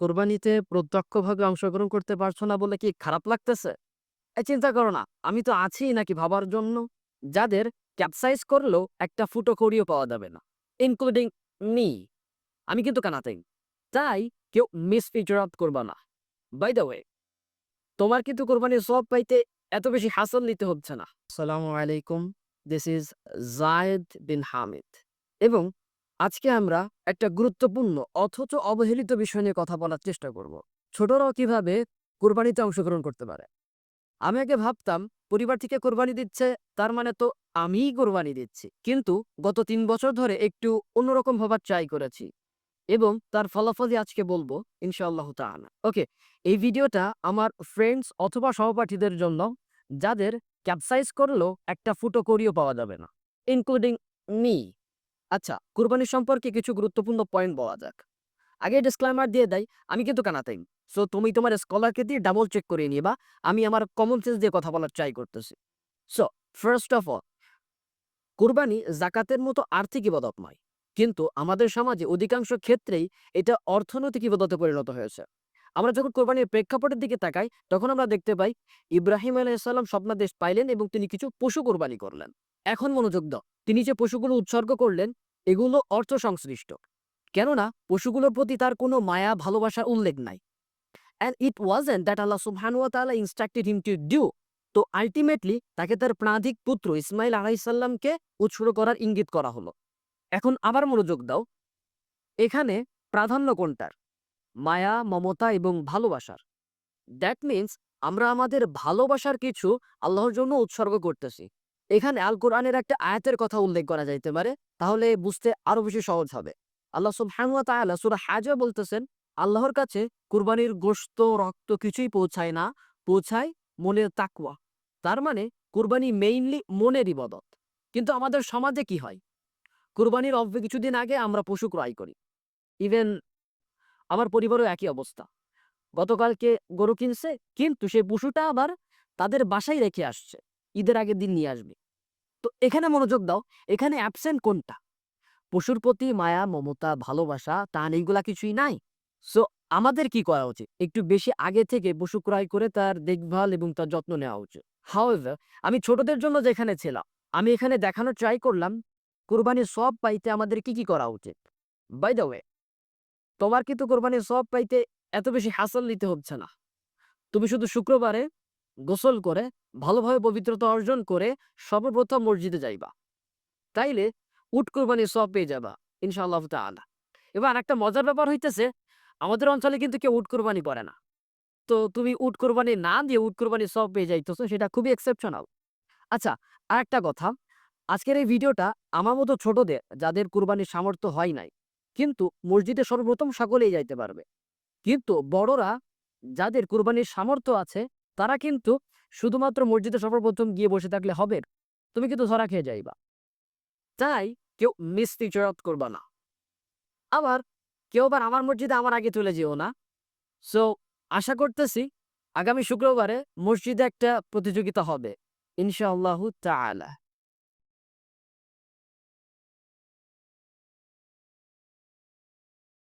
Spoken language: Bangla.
কোরবানিতে প্রত্যক্ষভাবে অংশগ্রহণ করতে পারছ না বলে কি খারাপ লাগতেছে? এই চিন্তা করো না, আমি তো আছি নাকি ভাবার জন্য? যাদের ক্যাপসাইজ করলেও একটা ফুটো করিও পাওয়া যাবে না ইনক্লুডিং মি আমি কিন্তু কানাতেই, তাই কেউ মিস ফিচার আপ করবা না। বাই দ্য ওয়ে তোমার কিন্তু কোরবানির সব পাইতে এত বেশি হাসল নিতে হচ্ছে না। আসসালামু আলাইকুম দিস ইজ জায়েদ বিন হামিদ এবং আজকে আমরা একটা গুরুত্বপূর্ণ অথচ অবহেলিত বিষয় নিয়ে কথা বলার চেষ্টা করব। ছোটরাও কীভাবে কোরবানিতে অংশগ্রহণ করতে পারে? আমি আগে ভাবতাম, পরিবার থেকে কোরবানি দিচ্ছে, তার মানে তো আমিই কোরবানি দিচ্ছি। কিন্তু গত তিন বছর ধরে একটু অন্যরকম ভাবার ট্রাই করেছি এবং তার ফলাফলই আজকে বলব, ইনশাআল্লাহ তাআলা। ওকে, এই ভিডিওটা আমার ফ্রেন্ডস অথবা সহপাঠীদের জন্য, যাদের ক্যাপসাইজ করলেও একটা ফুটো করিও পাওয়া যাবে না ইনক্লুডিং মি আচ্ছা কুরবানি সম্পর্কে কিছু গুরুত্বপূর্ণ পয়েন্ট বলা যাক। আগে ডিসক্লাইমার দিয়ে দেয় আমি কিন্তু কানাতাই। সো তুমি তোমার স্কলারকে দিয়ে ডাবল চেক করে নিবা। আমি আমার কমন সেন্স দিয়ে কথা বলার ট্রাই করতেছি। সো ফার্স্ট অফ অল কুরবানি জাকাতের মতো আর্থিক ইবাদত নয় কিন্তু আমাদের সমাজে অধিকাংশ ক্ষেত্রেই এটা অর্থনৈতিক ইবাদতে পরিণত হয়েছে। আমরা যখন কোরবানির প্রেক্ষাপটের দিকে তাকাই, তখন আমরা দেখতে পাই, ইব্রাহিম আলাইসাল্লাম স্বপ্নাদেশ পাইলেন এবং তিনি কিছু পশু কোরবানি করলেন। এখন মনোযোগ দাও, তিনি যে পশুগুলো উৎসর্গ করলেন এগুলো অর্থ সংশ্লিষ্ট কেননা, পশুগুলোর প্রতি তার কোনো মায়া, ভালোবাসার উল্লেখ নাই। And it wasn't that Allah সুবহানুয়া instructed him to do তো আলটিমেটলি তাকে তার প্রাধিক পুত্র ইসমাইল আলাইসাল্লামকে উৎসর্গ করার ইঙ্গিত করা হলো। এখন আবার মনোযোগ দাও। এখানে প্রাধান্য কোনটার? মায়া, মমতা এবং ভালোবাসার। দ্যাট মিন্স আমরা আমাদের ভালোবাসার কিছু আল্লাহর জন্য উৎসর্গ করতেছি। এখানে আল কোরআনের একটা আয়াতের কথা উল্লেখ করা যাইতে পারে, তাহলে বুঝতে আরও বেশি সহজ হবে। আল্লাহ সুবহানুয়া তাআলা সূরা হাজে বলতেছেন, আল্লাহর কাছে কুরবানির গোশত, রক্ত কিছুই পৌঁছায় না, পৌঁছায় মনের তাকওয়া। তার মানে কুরবানি মেইনলি মনের ইবাদত। কিন্তু আমাদের সমাজে কি হয়? কুরবানির অল্প কিছুদিন আগে আমরা পশু ক্রয় করি। ইভেন আমার পরিবারও একই অবস্থা। গতকালকে গরু কিনছে, কিন্তু সেই পশুটা আবার তাদের বাসায় রেখে আসছে। ঈদের আগের দিন নিয়ে আসবে। তো এখানে মনোযোগ দাও, এখানে অ্যাবসেন্ট কোনটা? পশুর প্রতি মায়া, মমতা, ভালোবাসা, টান এইগুলা কিছুই নাই। সো আমাদের কি করা উচিত? একটু বেশি আগে থেকে পশু ক্রয় করে তার দেখভাল এবং তার যত্ন নেওয়া উচিত। হাওয়েভার আমি ছোটদের জন্য যেখানে ছিলাম, আমি এখানে দেখানো ট্রাই করলাম, কোরবানির সব পাইতে আমাদের কি কি করা উচিত? বাই দ্য ওয়ে তোমার কিন্তু কোরবানির সব পাইতে এত বেশি হাসল নিতে হচ্ছে না। তুমি শুধু শুক্রবারে গোসল করে, ভালোভাবে পবিত্রতা অর্জন করে সর্বপ্রথম মসজিদে যাইবা। তাইলে উট কোরবানি সব পেয়ে যাবা, ইনশাআল্লাহ তাআলা। এবার একটা মজার ব্যাপার হইতেছে, আমাদের অঞ্চলে কিন্তু কেউ উট কোরবানি করে না। তো তুমি উট কোরবানি না দিয়ে উট কোরবানি সব পেয়ে যাইতেছো, সেটা খুবই এক্সেপশনাল আচ্ছা আর একটা কথা, আজকের এই ভিডিওটা আমার মতো ছোটদের, যাদের কোরবানির সামর্থ্য হয় নাই, কিন্তু মসজিদে সর্বপ্রথম সকলেই যাইতে পারবে। কিন্তু বড়রা, যাদের কুরবানির সামর্থ্য আছে তারা কিন্তু শুধুমাত্র মসজিদে সর্বপ্রথম গিয়ে বসে থাকলে হবে। তুমি কিন্তু ধরা খেয়ে যাইবা। তাই কেউ মিস্ত্রি চরত করবা না। আবার কেউ আবার আমার মসজিদে আমার আগে চলে যেও না। সো আশা করতেছি আগামী শুক্রবারে মসজিদে একটা প্রতিযোগিতা হবে, ইনশাআল্লাহ তাআলা।